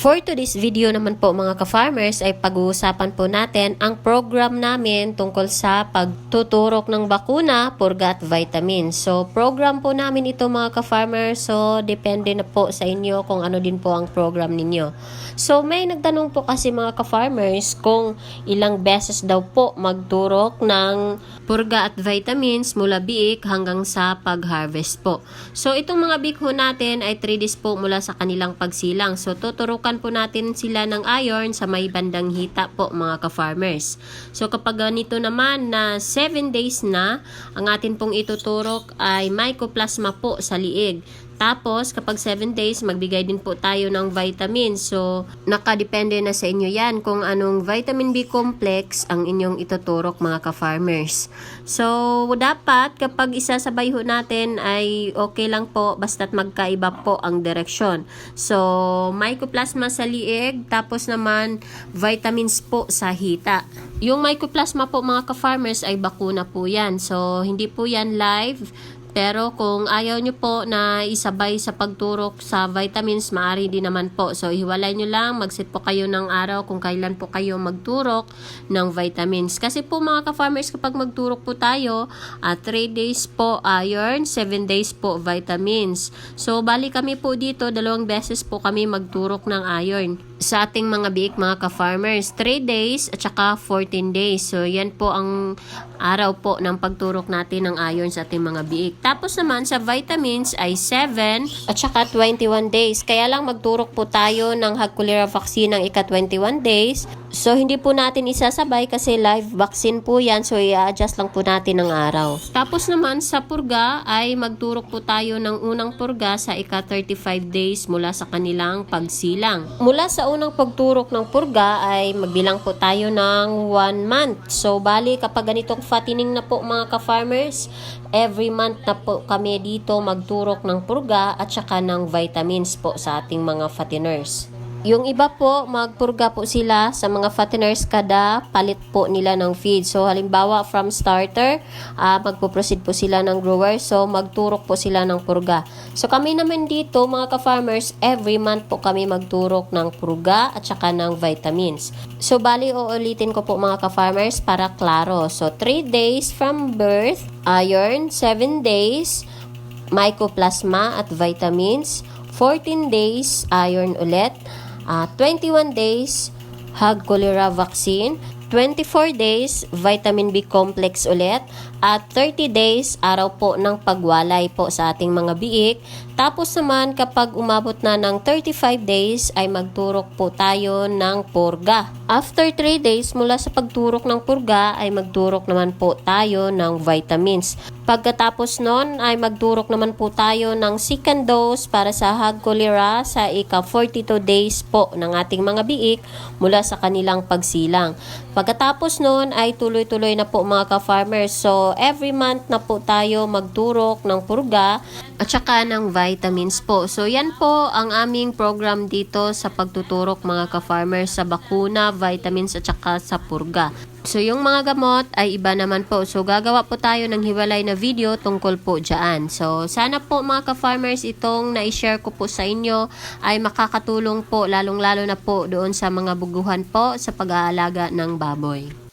For today's video naman po mga ka-farmers ay pag-uusapan po natin ang program namin tungkol sa pagtuturok ng bakuna, purga at vitamins. So program po namin ito mga ka-farmers so depende na po sa inyo kung ano din po ang program ninyo. So may nagtanong po kasi mga ka-farmers kung ilang beses daw po magturok ng purga at vitamins mula biik hanggang sa pag-harvest po. So itong mga biik natin ay 3 days po mula sa kanilang pagsilang. So tuturukan po natin sila ng iron sa may bandang hita po mga ka-farmers. So kapag ganito naman na 7 days na, ang atin pong ituturok ay mycoplasma po sa liig. Tapos, kapag 7 days, magbigay din po tayo ng vitamins. So, nakadepende na sa inyo yan kung anong vitamin B complex ang inyong ituturok mga ka-farmers. So, dapat kapag isasabay ho natin ay okay lang po basta't magkaiba po ang direksyon. So, mycoplasma sa liig, tapos naman vitamins po sa hita. Yung mycoplasma po mga ka-farmers ay bakuna po yan. So, hindi po yan live. Pero kung ayaw nyo po na isabay sa pagturok sa vitamins, maaari din naman po. So, ihiwalay nyo lang, mag-set po kayo ng araw kung kailan po kayo magturok ng vitamins. Kasi po mga ka-farmers, kapag magturok po tayo, 3 days po iron, 7 days po vitamins. So, bali kami po dito, dalawang beses po kami magturok ng iron sa ating mga biik mga ka-farmers. 3 days at saka 14 days. So, yan po ang araw po ng pagturok natin ng iron sa ating mga biik. Tapos naman sa vitamins ay 7 at saka 21 days. Kaya lang magturok po tayo ng Hagkulera vaccine ng ika 21 days. So hindi po natin isasabay kasi live vaccine po yan. So i-adjust lang po natin ng araw. Tapos naman sa purga ay magturok po tayo ng unang purga sa ika 35 days mula sa kanilang pagsilang. Mula sa unang pagturok ng purga ay magbilang po tayo ng 1 month. So bali kapag ganitong fattening na po mga ka-farmers, every month na po kami dito magturok ng purga at saka ng vitamins po sa ating mga fatteners. Yung iba po, magpurga po sila sa mga fatteners kada palit po nila ng feed. So, halimbawa from starter, uh, magpo-proceed po sila ng grower. So, magturok po sila ng purga. So, kami naman dito, mga ka-farmers, every month po kami magturok ng purga at saka ng vitamins. So, bali, uulitin ko po mga ka-farmers para klaro. So, 3 days from birth, iron, 7 days, mycoplasma at vitamins, 14 days, iron ulit, uh, 21 days, Hag cholera vaccine, 24 days, vitamin B complex ulit, at 30 days, araw po ng pagwalay po sa ating mga biik. Tapos naman, kapag umabot na ng 35 days, ay magturok po tayo ng purga. After 3 days mula sa pagturok ng purga, ay magturok naman po tayo ng vitamins. Pagkatapos nun, ay magturok naman po tayo ng second dose para sa Hag cholera sa ika 42 days po ng ating mga biik mula sa kanilang pagsilang. Pagkatapos nun, ay tuloy-tuloy na po mga ka-farmers. Every month na po tayo magturok ng purga at saka ng vitamins po. So, yan po ang aming program dito sa pagtuturok mga ka-farmers sa bakuna, vitamins at saka sa purga. So, yung mga gamot ay iba naman po. So, gagawa po tayo ng hiwalay na video tungkol po dyan. So, sana po mga ka-farmers itong na-share ko po sa inyo ay makakatulong po lalong-lalo na po doon sa mga buguhan po sa pag-aalaga ng baboy.